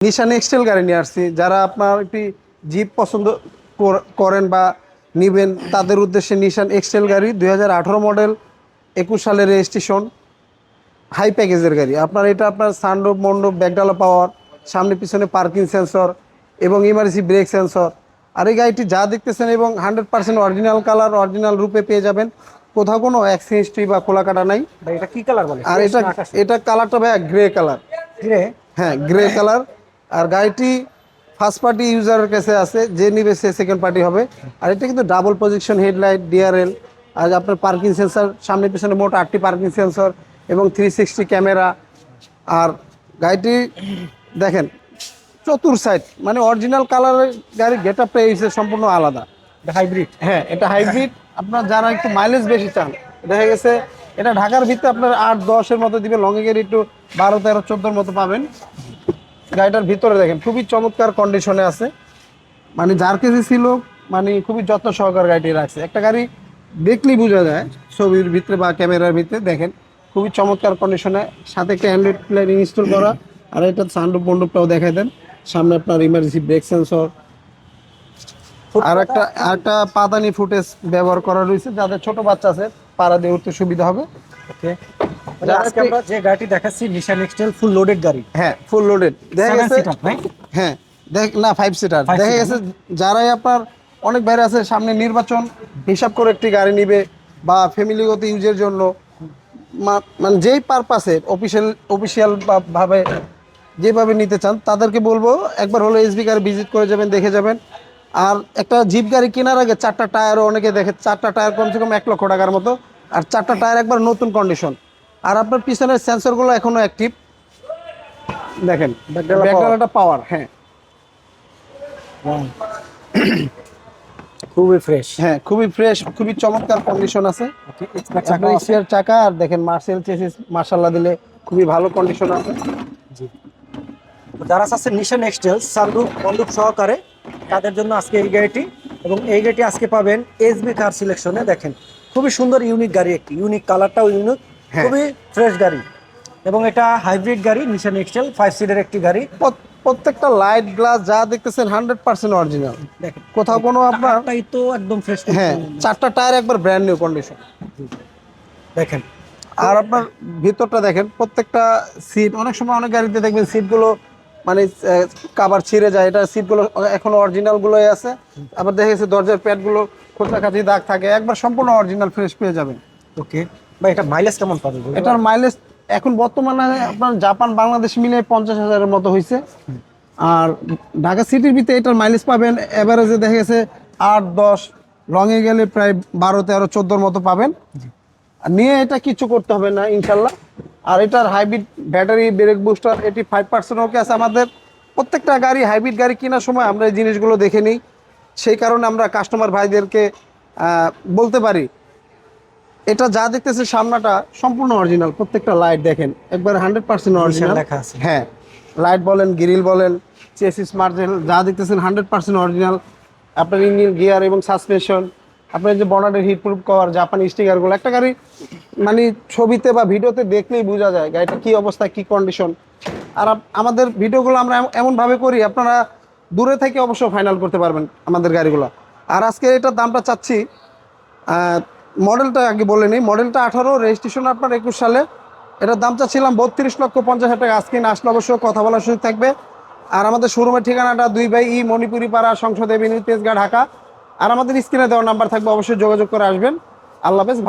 নিশান এক্সটেল গাড়ি নিয়ে আসছি। যারা আপনার একটি জিপ পছন্দ কর- করেন বা নিবেন তাদের উদ্দেশ্যে নিশান এক্সটেল গাড়ি দু হাজার আঠেরো মডেল একুশ সালের রেজিস্ট্রেশন হাই প্যাকেজের গাড়ি। আপনার এটা আপনার সানরুফ মন্ডপ ব্যাকডালা পাওয়ার সামনে পিছনে পার্কিং সেন্সর এবং ইমার্জেন্সি ব্রেক সেন্সর আর এই গাড়িটি যা দেখতেছেন এবং hundred percent original colour original রূপে পেয়ে যাবেন। কোথাও কোনো অ্যাক্সিডেন্ট্রি বা খোলা কাটা নাই এটা কি কালার বলে? আর এটা এটা কালারটা ভাই গ্রে কালার গ্রে হ্যাঁ গ্রে কালার আর গাড়িটি ফার্স্ট পার্টি ইউজারের কাছে আছে যে নিবে সে সেকেন্ড পার্টি হবে। আর এটা কিন্তু ডাবল পজিশন হেডলাইট ডিআরএল আর আপনার পার্কিং সেন্সর সামনে পিছনে মোট আটটি পার্কিং সেন্সর এবং থ্রি সিক্সটি ক্যামেরা আর গাড়িটি দেখেন চতুর সাইড মানে অরিজিনাল কালারের গাড়ির গেট আপটা এই সম্পূর্ণ আলাদা। হাইব্রিড হ্যাঁ এটা হাইব্রিড আপনার যারা একটু মাইলেজ বেশি চান দেখা গেছে এটা ঢাকার ভিতরে আপনার আট দশের মতো দিবে লংয়ে গেলে একটু বারো তেরো চোদ্দোর মতো পাবেন। গাড়িটার ভিতরে দেখেন, খুবই চমৎকার কন্ডিশনে আছে। মানে যার কাছে ছিল মানে খুবই যত্ন সহকার গাড়িটি রাখছে। একটা গাড়ি দেখলেই বোঝা যায়, ছবির ভিতরে বা ক্যামেরার ভিতরে দেখেন, খুবই চমৎকার কন্ডিশনে সাথে একটা অ্যান্ড্রয়েড প্লেয়ার ইনস্টল করা, আর এটা সানরুফ মন্ডপটাও দেখাই দেন। সামনে আপনার ইমার্জেন্সি ব্রেক সেন্সর আর একটা একটা পাতানি ফুটেজ ব্যবহার করা রয়েছে, যাদের ছোট বাচ্চা আছে, পাড়া দিয়ে উঠতে সুবিধা হবে। ওকে আজকে আমরা যে গাড়িটি দেখাচ্ছি নিশান এক্সটেল ফুল লোডেড গাড়ি। হ্যাঁ ফুল লোডেড দেখা গেছে হ্যাঁ দেখ না ফাইভ সিটার দেখা গেছে যারাই আপনার অনেক বাইরে আছে সামনে নির্বাচন হিসাব করে একটি গাড়ি নিবে বা ফ্যামিলিগত ইউজের জন্য। মানে যেই পারপাসে অফিসিয়াল অফিসিয়াল ভাবে যেভাবে নিতে চান তাদেরকে বলব একবার হলো এসবি গাড়ি ভিজিট করে যাবেন দেখে যাবেন। আর একটা জিপ গাড়ি কেনার আগে চারটা টায়ারও অনেকে দেখে চারটা টায়ার কমসে কম এক লক্ষ টাকার মতো। আর চারটা টায়ার একবার নতুন কন্ডিশন আর আপনার পিছনের সেন্সরগুলো এখনও অ্যাক্টিভ দেখেন। ব্যাকডালাটা পাওয়ার হ্যাঁ। খুবই ফ্রেশ হ্যাঁ খুবই ফ্রেশ খুবই চমৎকার কন্ডিশন আছে। আপনার চাকা আর দেখেন মার্সেল চেসিস মার্শাল্লাহ দিলে খুবই ভালো কন্ডিশন আছে। জি। যারা আছে নিশান এক্সটেল সানরুফ বন্দুক সহকারে। তাদের জন্য আজকে এই গাড়িটি এবং এই গাড়িটি আজকে পাবেন এসবি কার সিলেকশনে দেখেন খুবই সুন্দর ইউনিক গাড়ি একটি। ইউনিক কালারটাও ইউনিক। খুবই ফ্রেশ গাড়ি। এবং এটা হাইব্রিড গাড়ি নিশান এক্সটেল ফাইভ সিটের একটি গাড়ি। প্রত- প্রত্যেকটা লাইট গ্লাস যা দেখতেছেন হান্ড্রেড পার্সেন্ট অরিজিনাল দেখেন কোথাও কোনো আপনার তো একদম ফ্রেশ হ্যাঁ চারটা টায়ার একবার ব্র্যান্ড নিউ কন্ডিশন দেখেন। আর আপনার ভিতরটা দেখেন প্রত্যেকটা সিট অনেক সময় অনেক গাড়িতে দেখবেন সিটগুলো মানে কাবার ছিঁড়ে যায়। এটা সিটগুলো এখনও অরিজিনালগুলোই আছে। আবার দেখা গেছে দরজার প্যাডগুলো খোঁচাখাচি দাগ থাকে। একবার সম্পূর্ণ অরিজিনাল ফ্রেশ পেয়ে যাবেন। ওকে বা এটা মাইলেজ কেমন পাবে এটার মাইলেজ এখন বর্তমানে আপনার জাপান, বাংলাদেশ মিলে পঞ্চাশ হাজারের মতো হয়েছে আর ঢাকা সিটির ভিতরে এটার মাইলেজ পাবেন এভারেজে দেখা গেছে আট, দশ লংয়ে গেলে প্রায় বারো, তেরো, চোদ্দোর মতো পাবেন। নিয়ে এটা কিছু করতে হবে না, ইনশাল্লাহ। আর এটার হাইব্রিড ব্যাটারি ব্রেক বুস্টার এটি ফাইভ পার্সেন্ট ওকে আছে আমাদের। প্রত্যেকটা গাড়ি হাইব্রিড গাড়ি কেনার সময় আমরা এই জিনিসগুলো দেখে নিই। সেই কারণে আমরা কাস্টমার ভাইদেরকে বলতে পারি এটা যা দেখতেছে সামনাটা সম্পূর্ণ অরিজিনাল প্রত্যেকটা লাইট দেখেন একবার হান্ড্রেড পার্সেন্ট অরিজিনাল লেখা আছে। হ্যাঁ লাইট বলেন গ্রিল বলেন চেসিস মার্জেল যা দেখতেছেন হান্ড্রেড পার্সেন্ট অরিজিনাল আপনার ইঞ্জিন গিয়ার এবং সাসপেনশন আপনার যে বর্ডারের হিট প্রুফ কভার জাপানি স্টিকারগুলো একটা গাড়ি মানে ছবিতে বা ভিডিওতে দেখলেই বোঝা যায় গাড়িটা কি অবস্থা কি কন্ডিশন আর আমাদের ভিডিওগুলো আমরা এম- এমনভাবে করি আপনারা দূরে থেকে অবশ্য ফাইনাল করতে পারবেন আমাদের গাড়িগুলো। আর আজকে এটার দামটা চাচ্ছি মডেলটা আগে বলে নিই। মডেলটা আঠারো রেজিস্ট্রেশন আপনার একুশ সালে। এটার দাম চাচ্ছিলাম বত্রিশ লক্ষ পঞ্চাশ হাজার টাকা। আজকে আসলে অবশ্যই কথা বলার সুযোগ থাকবে। আর আমাদের শোরুমের ঠিকানাটা দুই বাই ই মণিপুরি পাড়া সংসদ এভিনিউ তেজগাঁ ঢাকা। আর আমাদের স্ক্রিনে দেওয়ার নাম্বার থাকবে, অবশ্যই যোগাযোগ করে আসবেন। আল্লাহ হাফেজ